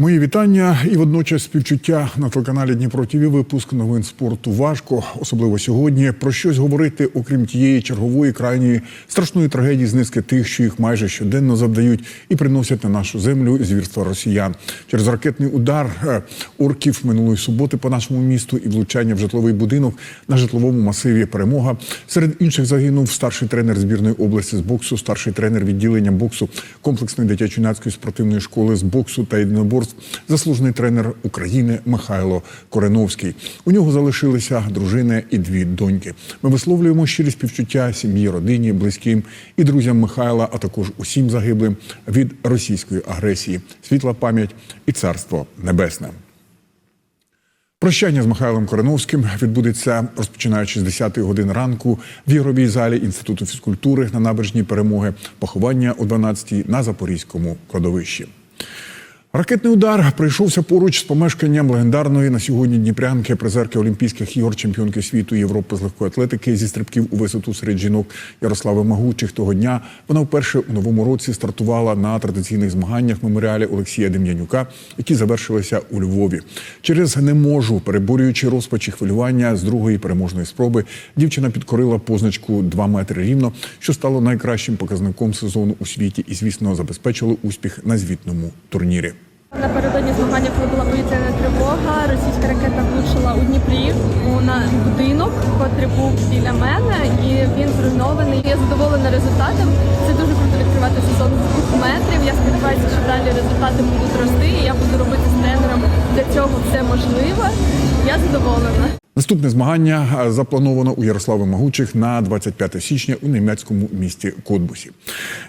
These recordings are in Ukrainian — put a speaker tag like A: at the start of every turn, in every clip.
A: Мої вітання і водночас співчуття на телеканалі Дніпро ТВ. Випуск новин спорту важко, особливо сьогодні. Про щось говорити, окрім тієї чергової крайньої страшної трагедії з низки тих, що їх майже щоденно завдають і приносять на нашу землю звірства росіян через ракетний удар е, орків минулої суботи по нашому місту і влучання в житловий будинок на житловому масиві. Перемога серед інших загинув старший тренер збірної області з боксу, старший тренер відділення боксу комплексної дитячо-юнацької спортивної школи з боксу та єдиноборств, заслужений тренер України Михайло Кореновський. У нього залишилися дружина і дві доньки. Ми висловлюємо щирі співчуття сім'ї, родині, близьким і друзям Михайла, а також усім загиблим від російської агресії. Світла пам'ять і царство небесне. Прощання з Михайлом Кореновським відбудеться розпочинаючи з 10 години ранку в ігровій залі інституту фізкультури на набережній перемоги. Поховання о 12 на запорізькому кладовищі. Ракетний удар прийшовся поруч з помешканням легендарної на сьогодні Дніпрянки, призерки Олімпійських ігор, чемпіонки світу Європи з легкої атлетики зі стрибків у висоту серед жінок Ярослави Магучих. Того дня вона вперше у новому році стартувала на традиційних змаганнях меморіалі Олексія Дем'янюка, які завершилися у Львові. Через не можу, переборюючи розпачі хвилювання з другої переможної спроби, дівчина підкорила позначку 2 метри рівно, що стало найкращим показником сезону у світі, і звісно забезпечило успіх на звітному турнірі.
B: Напередодні змагання, коли була повітряна тривога, російська ракета влучила у Дніпрі у на будинок, котрий був біля мене, і він зруйнований. Я задоволена результатом. Це дуже круто відкривати сезон з двох метрів. Я сподіваюся, що далі результати будуть рости. і Я буду робити з тренером для цього все можливе. Я задоволена.
A: Наступне змагання заплановано у Ярослави Магучих на 25 січня у німецькому місті Котбусі.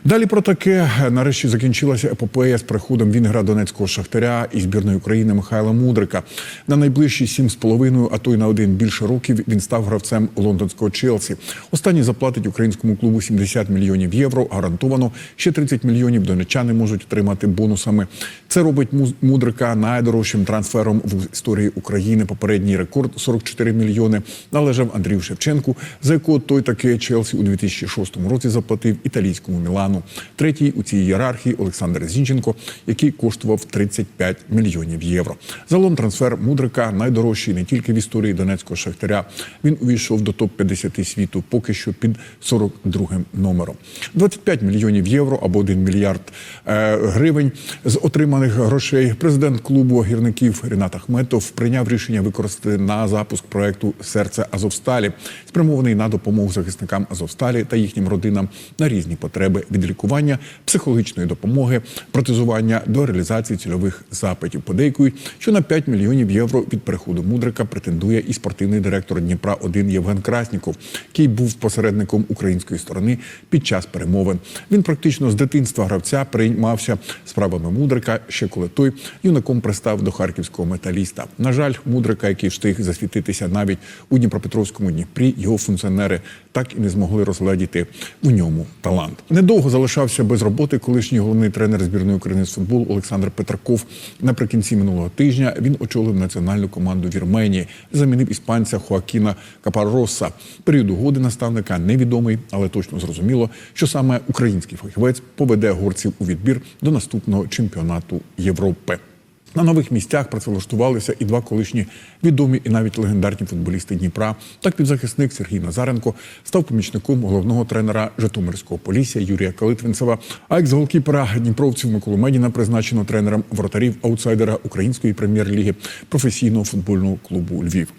A: Далі про таке нарешті закінчилася епопея з приходом Вінгра Донецького шахтаря і збірної України Михайла Мудрика. На найближчі сім з половиною, а то й на один більше років він став гравцем лондонського Челсі. Останній заплатить українському клубу 70 мільйонів євро. Гарантовано ще 30 мільйонів донечани можуть отримати бонусами. Це робить Мудрика найдорожчим трансфером в історії України. Попередній рекорд 44 мільйони належав Андрію Шевченку, за якого той таки Челсі у 2006 році заплатив італійському Мілану. Третій у цій ієрархії Олександр Зінченко, який коштував 35 мільйонів євро. Загалом трансфер Мудрика найдорожчий не тільки в історії донецького шахтаря. Він увійшов до топ 50 світу, поки що під 42 номером. 25 мільйонів євро або 1 мільярд е, гривень з отриманих грошей. Президент клубу гірників Рінат Ахметов прийняв рішення використати на запуск проекту Серце Азовсталі, спрямований на допомогу захисникам Азовсталі та їхнім родинам на різні потреби від лікування, психологічної допомоги, протезування до реалізації цільових запитів. Подейкують, що на 5 мільйонів євро від переходу мудрика претендує і спортивний директор Дніпра 1 Євген Красніков, який був посередником української сторони під час перемовин. Він практично з дитинства гравця приймався справами мудрика, ще коли той юнаком пристав до харківського металіста. На жаль, мудрика, який встиг засвітитися навіть у Дніпропетровському Дніпрі, його функціонери так і не змогли розгледіти у ньому талант. Недовго залишався без роботи колишній головний тренер збірної України з футболу Олександр Петраков. Наприкінці минулого тижня він очолив національну команду Вірменії, замінив іспанця Хоакіна Капароса. Період угоди наставника невідомий, але точно зрозуміло, що саме український фахівець поведе горців у відбір до наступного чемпіонату Європи. На нових місцях працевлаштувалися і два колишні відомі і навіть легендарні футболісти Дніпра. Так півзахисник Сергій Назаренко став помічником головного тренера Житомирського Полісся Юрія Калитвинцева. А екс-голкіпера Дніпровців Миколу Медіна призначено тренером воротарів аутсайдера української прем'єр-ліги професійного футбольного клубу Львів.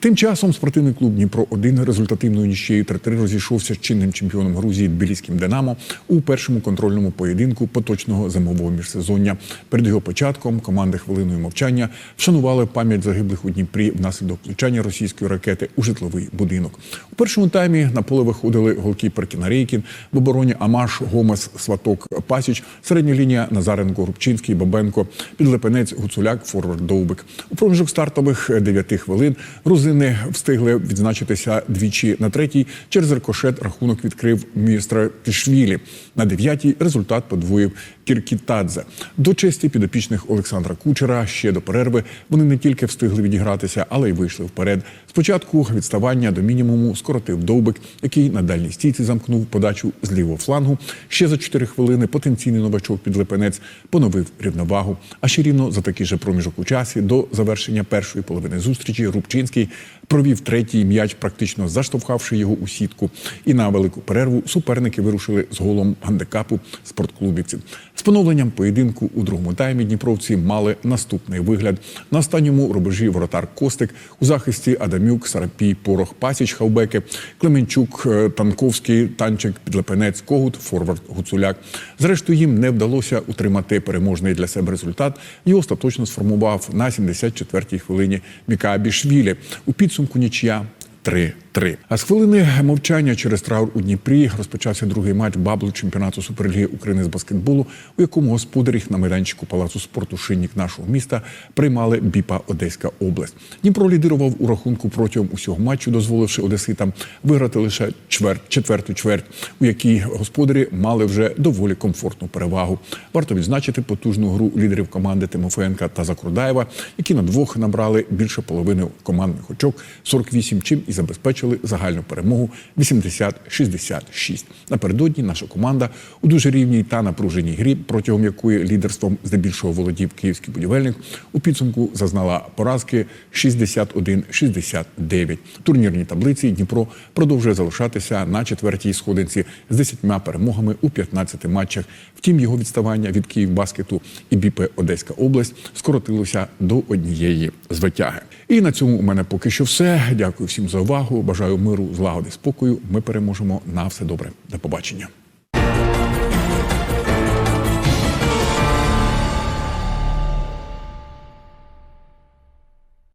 A: Тим часом спортивний клуб Дніпро 1 результативною нічією 3-3 розійшовся з чинним чемпіоном Грузії Тбіліським Динамо у першому контрольному поєдинку поточного зимового міжсезоння. Перед його початком команди хвилиною мовчання вшанували пам'ять загиблих у Дніпрі внаслідок влучання російської ракети у житловий будинок. У першому таймі на поле виходили голкіпер Кінарейкін, в обороні Амаш, Гомес, Сваток, Пасіч, середня лінія Назаренко, Рубчинський, Бабенко, Підлепенець, Гуцуляк, Форвард Довбик. У проміжок стартових 9 хвилин грузини встигли відзначитися двічі на третій. Через рикошет рахунок відкрив містра Пішвілі. На дев'ятій результат подвоїв Кіркітадзе. До честі підопічних Олександра кучера ще до перерви вони не тільки встигли відігратися, але й вийшли вперед. Спочатку відставання до мінімуму скоротив довбик, який на дальній стійці замкнув подачу з лівого флангу. Ще за 4 хвилини потенційний новачок підлепенець поновив рівновагу. А ще рівно за такий же проміжок у часі до завершення першої половини зустрічі Рубчинський провів третій м'яч, практично заштовхавши його у сітку. І на велику перерву суперники вирушили з голом гандикапу спортклубівців. З поновленням поєдинку у другому таймі дніпровці мали наступний вигляд. На останньому рубежі воротар Костик у захисті Адамюк, Сарапій, Порох, Пасіч, Хавбеки, Клеменчук, е, Танковський, Танчик, Підлепенець, Когут, Форвард, Гуцуляк. Зрештою, їм не вдалося утримати переможний для себе результат. Його остаточно сформував на 74-й хвилині Міка Бішвілі. У підсумку Gibson Kunitia, 3-3. А з хвилини мовчання через траур у Дніпрі розпочався другий матч баблу чемпіонату Суперліги України з баскетболу, у якому господарі на майданчику палацу спорту Шинник нашого міста приймали Біпа Одеська область. Дніпро лідирував у рахунку протягом усього матчу, дозволивши одеситам виграти лише чверть, четверту чверть, у якій господарі мали вже доволі комфортну перевагу. Варто відзначити потужну гру лідерів команди Тимофеєнка та Закрудаєва, які на двох набрали більше половини командних очок 48, чим і забезпечили загальну перемогу 80-66. Напередодні наша команда у дуже рівній та напруженій грі, протягом якої лідерством здебільшого володів київський будівельник, у підсумку зазнала поразки 61-69. В турнірній таблиці Дніпро продовжує залишатися на четвертій сходинці з 10 перемогами у 15 матчах. Втім, його відставання від Київбаскету і БІП Одеська область скоротилося до однієї звитяги. І на цьому у мене поки що все. Дякую всім за увагу. Бажаю миру, злагоди, спокою. Ми переможемо на все добре. До побачення.